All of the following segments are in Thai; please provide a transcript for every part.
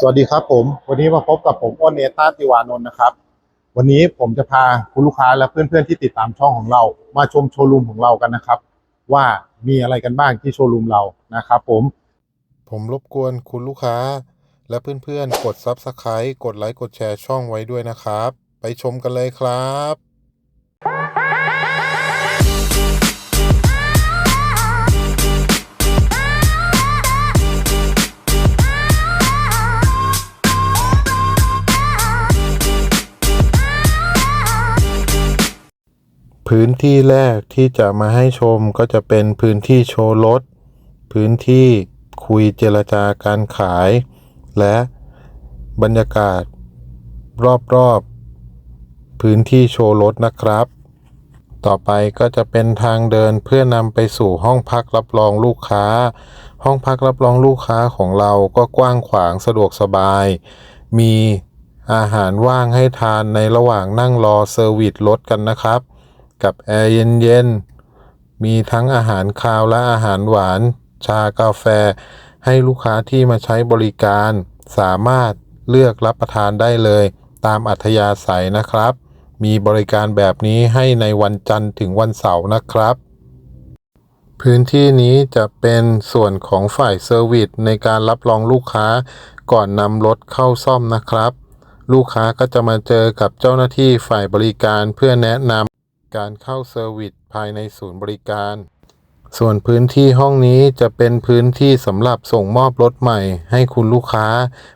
สวัสดีครับผม วันนี้มาพบกับผมอ้นเนต้าติวานนท์นะครับ วันนี้ผมจะพาคุณลูกค้าและเพื่อนๆที่ติดตามช่องของเรา มาชมโชว์รูมของเรากันนะครับ ว่ามีอะไรกันบ้างที่โชว์รูมเรานะครับผม ผมรบกวนคุณลูกค้า และเพื่อนๆกด Subscribe กดไลค์กดแชร์ช่องไว้ด้วยนะครับ ไปชมกันเลยครับ พื้นที่แรกที่จะมาให้ชมก็จะเป็นพื้นที่โชว์รถ พื้นที่คุยเจรจาการขาย และบรรยากาศรอบๆ พื้นที่โชว์รถนะครับ ต่อไปก็จะเป็นทางเดินเพื่อนำไปสู่ห้องพักรับรองลูกค้า ห้องพักรับรองลูกค้าของเราก็กว้างขวางสะดวกสบาย มีอาหารว่างให้ทานในระหว่างนั่งรอเซอร์วิสรถกันนะครับ กับแอร์เย็นๆ มีทั้งอาหารคาวและอาหารหวาน ชากาแฟ ให้ลูกค้าที่มาใช้บริการ สามารถเลือกรับประทานได้เลย ตามอัธยาศัยนะครับ มีบริการแบบนี้ให้ในวันจันทร์ถึงวันเสาร์นะครับ พื้นที่นี้จะเป็นส่วนของฝ่ายเซอร์วิสในการรับรองลูกค้าก่อนนำรถเข้าซ่อมนะครับลูกค้าก็จะมาเจอกับเจ้าหน้าที่ฝ่ายบริการเพื่อแนะนำ การเข้าเซอร์วิสภายในศูนย์บริการ ส่วนพื้นที่ห้องนี้จะเป็นพื้นที่สำหรับส่งมอบรถใหม่ ให้คุณลูกค้า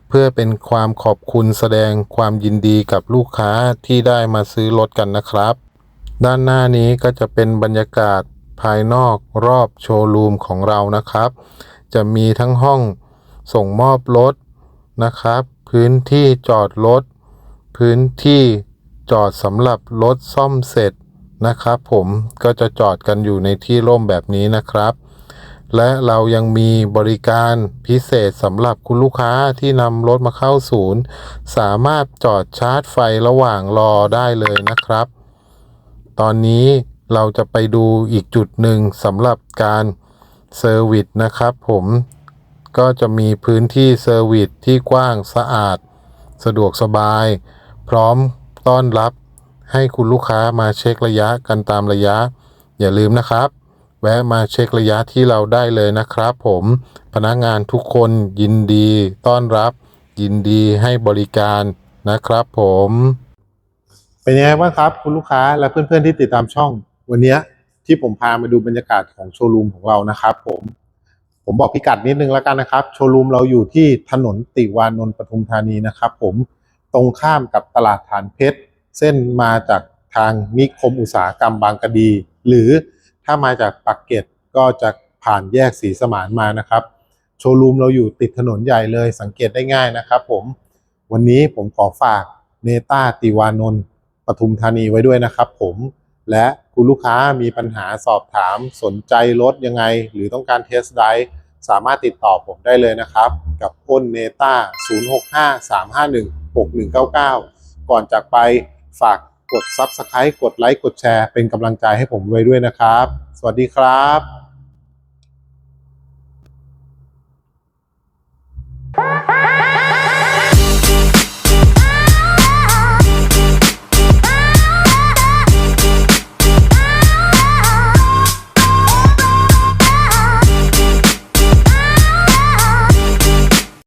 เพื่อเป็นความขอบคุณแสดงความยินดีกับลูกค้าที่ได้มาซื้อรถกันนะครับ ด้านหน้านี้ก็จะเป็นบรรยากาศภายนอกรอบโชว์รูมของเรานะครับ จะมีทั้งห้องส่งมอบรถนะครับ พื้นที่จอดรถ พื้นที่จอดสำหรับรถซ่อมเสร็จ นะครับผมก็จะจอดกันอยู่ในที่ร่มแบบนี้นะครับ และเรายังมีบริการพิเศษสำหรับคุณลูกค้าที่นำรถมาเข้าศูนย์ สามารถจอดชาร์จไฟระหว่างรอได้เลยนะครับ ตอนนี้เราจะไปดูอีกจุดหนึ่งสำหรับการเซอร์วิสนะครับผมก็จะมีพื้นที่เซอร์วิสที่กว้างสะอาด สะดวกสบาย พร้อมต้อนรับ ให้คุณลูกค้ามาเช็คระยะกันตามระยะ อย่าลืมนะครับ แวะมาเช็คระยะที่เราได้เลยนะครับผมพนักงานทุกคนยินดี ต้อนรับ ยินดีให้บริการนะครับผมเป็นยังไงบ้างครับ คุณลูกค้าและเพื่อนๆที่ติดตามช่อง วันนี้ที่ผมพามาดูบรรยากาศของโชว์รูมของเรานะครับผมผมบอกพิกัดนิดนึงแล้วกันนะครับโชว์รูมเราอยู่ที่ถนนติวานนท์ปทุมธานีนะครับผมตรงข้ามกับตลาดฐานเพชร เส้นมาจากทางนิคมอุตสาหกรรมบางกะดี หรือถ้ามาจากปักเกร็ดก็จะผ่านแยกสีสมานมานะครับ โชว์รูมเราอยู่ติดถนนใหญ่เลยสังเกตได้ง่ายนะครับผมวันนี้ผมขอฝากเนต้าติวานนท์ปทุมธานีไว้ด้วยนะครับผมและคุณลูกค้ามีปัญหาสอบถามสนใจรถยังไง หรือต้องการเทสไดสามารถติดต่อผมได้เลยนะครับ กับอ้นเนต้า 0653516199 ก่อนจากไป ฝากกด Subscribe กดไลค์กดแชร์เป็นกำลังใจให้ผมไว้ด้วยนะครับ สวัสดีครับ